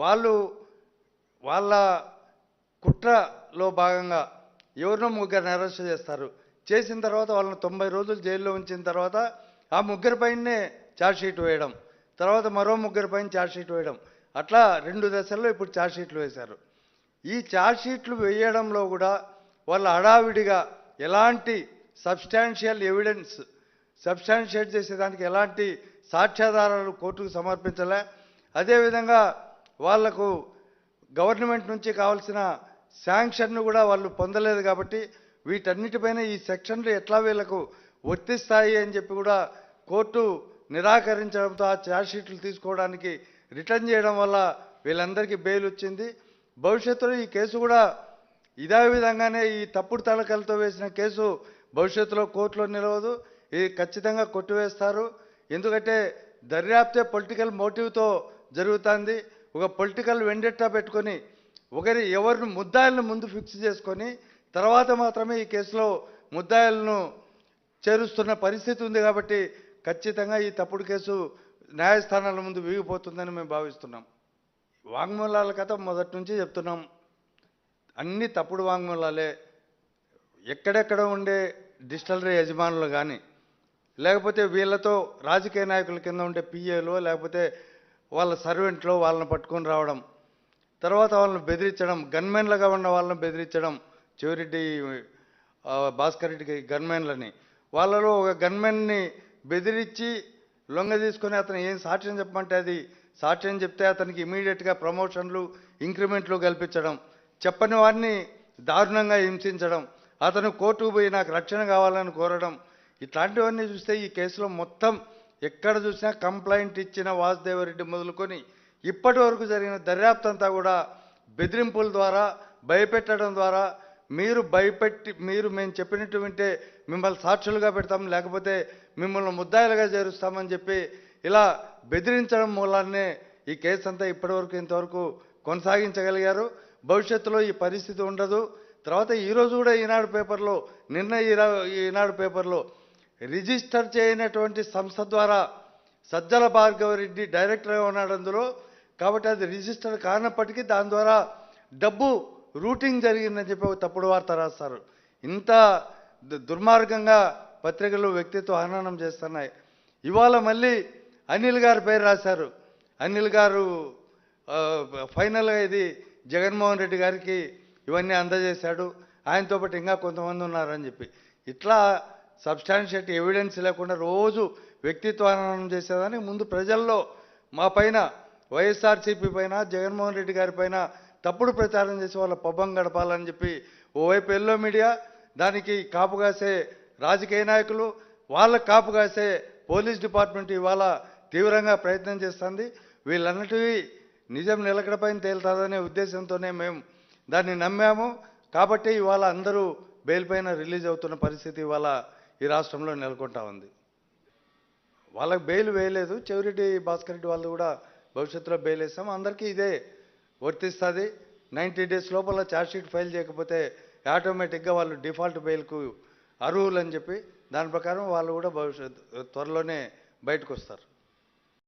వాళ్ళు వాళ్ళ కుట్రలో భాగంగా ఎవరినో ముగ్గురిని అరెస్ట్ చేస్తారు. చేసిన తర్వాత వాళ్ళని తొంభై రోజులు జైల్లో ఉంచిన తర్వాత ఆ ముగ్గురి పైనే ఛార్జ్షీట్ వేయడం తర్వాత మరో ముగ్గురి పైన ఛార్జ్షీట్ వేయడం. అట్లా రెండు దశల్లో ఇప్పుడు ఛార్జ్షీట్లు వేశారు. ఈ ఛార్జ్షీట్లు వేయడంలో కూడా వాళ్ళ హడావిడిగా ఎలాంటి సబ్స్టాన్షియల్ ఎవిడెన్స్ సబ్స్టాన్షియేట్ చేసేదానికి ఎలాంటి సాక్ష్యాధారాలు కోర్టుకు సమర్పించలే. అదేవిధంగా వాళ్ళకు గవర్నమెంట్ నుంచి కావాల్సిన శాంక్షన్ను కూడా వాళ్ళు పొందలేదు కాబట్టి వీటన్నిటిపైన ఈ సెక్షన్లు ఎట్లా వీళ్ళకు వర్తిస్తాయి అని చెప్పి కూడా కోర్టు నిరాకరించడంతో ఆ ఛార్జ్షీట్లు తీసుకోవడానికి రిటర్న్ చేయడం వల్ల వీళ్ళందరికీ బెయిల్ వచ్చింది. భవిష్యత్తులో ఈ కేసు కూడా ఇదే విధంగానే ఈ తప్పుడు తలకలతో వేసిన కేసు భవిష్యత్తులో కోర్టులో నిలవదు. ఇది ఖచ్చితంగా కొట్టివేస్తారు. ఎందుకంటే దర్యాప్తే పొలిటికల్ మోటివ్తో జరుగుతుంది. ఒక పొలిటికల్ వెండెట్టా పెట్టుకొని ఒకరి ఎవరిని ముద్దాయిలను ముందు ఫిక్స్ చేసుకొని తర్వాత మాత్రమే ఈ కేసులో ముద్దాయిలను చేరుస్తున్న పరిస్థితి ఉంది కాబట్టి ఖచ్చితంగా ఈ తప్పుడు కేసు న్యాయస్థానాల ముందు వీగిపోతుందని మేము భావిస్తున్నాం. వాంగ్మూలాల కథ మొదటి నుంచి చెప్తున్నాం. అన్ని తప్పుడు వాంగ్మూలాలే. ఎక్కడెక్కడ ఉండే డిస్టలరీ యజమానులు కానీ లేకపోతే వీళ్ళతో రాజకీయ నాయకుల కింద ఉండే పిఏలో లేకపోతే వాళ్ళ సర్వెంట్లో వాళ్ళని పట్టుకొని రావడం తర్వాత వాళ్ళని బెదిరించడం గన్మెన్లుగా ఉన్న వాళ్ళని బెదిరించడం చివరెడ్డి భాస్కర్ రెడ్డికి గన్మెన్లని. వాళ్ళలో ఒక గన్మెన్ని బెదిరించి లొంగ తీసుకొని అతను ఏం సాక్ష్యం చెప్పమంటే అది? సాక్ష్యం చెప్తే అతనికి ఇమీడియట్గా ప్రమోషన్లు ఇంక్రిమెంట్లు కల్పించడం చెప్పని వారిని దారుణంగా హింసించడం అతను కోర్టుకు పోయి నాకు రక్షణ కావాలని కోరడం ఇట్లాంటివన్నీ చూస్తే ఈ కేసులో మొత్తం ఎక్కడ చూసినా కంప్లైంట్ ఇచ్చిన వాసుదేవరెడ్డి మొదలుకొని ఇప్పటి వరకు జరిగిన దర్యాప్తు అంతా కూడా బెదిరింపుల ద్వారా భయపెట్టడం ద్వారా మీరు భయపెట్టి మీరు మేము చెప్పినట్టు వింటే మిమ్మల్ని సాక్షులుగా పెడతాం లేకపోతే మిమ్మల్ని ముద్దాయిలుగా చేరుస్తామని చెప్పి ఇలా బెదిరించడం మూలాన్నే ఈ కేసు అంతా ఇప్పటివరకు ఇంతవరకు కొనసాగించగలిగారు. భవిష్యత్తులో ఈ పరిస్థితి ఉండదు. తర్వాత ఈరోజు కూడా ఈనాడు పేపర్లో నిన్న ఈనాడు పేపర్లో రిజిస్టర్ చేయనటువంటి సంస్థ ద్వారా సజ్జల భార్గవరెడ్డి డైరెక్టర్గా ఉన్నాడు అందులో. కాబట్టి అది రిజిస్టర్ కానప్పటికీ దాని ద్వారా డబ్బు రూటింగ్ జరిగిందని చెప్పి ఒక తప్పుడు వార్త రాస్తారు. ఇంత దు- దుర్మార్గంగా పత్రికలు వ్యక్తిత్వ హననం చేస్తున్నాయి. ఇవాళ మళ్ళీ అనిల్ గారి పేరు రాశారు. అనిల్ గారు ఫైనల్గా ఇది జగన్మోహన్ రెడ్డి గారికి ఇవన్నీ అందజేశాడు. ఆయనతో పాటు ఇంకా కొంతమంది ఉన్నారని చెప్పి. ఇట్లా సబ్స్టాన్షియేట్ ఎవిడెన్స్ లేకుండా రోజు వ్యక్తిత్వానం చేసేదని ముందు ప్రజల్లో మా పైన వైఎస్ఆర్సీపీ పైన జగన్మోహన్ రెడ్డి గారి పైన తప్పుడు ప్రచారం చేసి వాళ్ళ పబ్బం గడపాలని చెప్పి ఓవైపు ఎల్లో మీడియా దానికి కాపు కాసే రాజకీయ నాయకులు వాళ్ళ కాపు కాసే పోలీస్ డిపార్ట్మెంట్ ఇవాళ తీవ్రంగా ప్రయత్నం చేస్తుంది. వీళ్ళన్నిటివి నిజం నిలకడపైన తేలుతుందనే ఉద్దేశంతోనే మేము దాన్ని నమ్మాము. కాబట్టి ఇవాళ అందరూ బెయిల్ పైన రిలీజ్ అవుతున్న పరిస్థితి ఇవాళ ఈ రాష్ట్రంలో నెలకొంటా ఉంది. వాళ్ళకి బెయిల్ వేయలేదు. చెవిరెడ్డి భాస్కర్ రెడ్డి వాళ్ళు కూడా భవిష్యత్తులో బెయిల్ వేస్తాం. అందరికీ ఇదే వర్తిస్తుంది. నైంటీ డేస్ లోపల ఛార్జ్షీట్ ఫైల్ చేయకపోతే ఆటోమేటిక్గా వాళ్ళు డిఫాల్ట్ బెయిల్కు అర్హులు అని చెప్పి దాని ప్రకారం వాళ్ళు కూడా భవిష్యత్ త్వరలోనే బయటకు వస్తారు.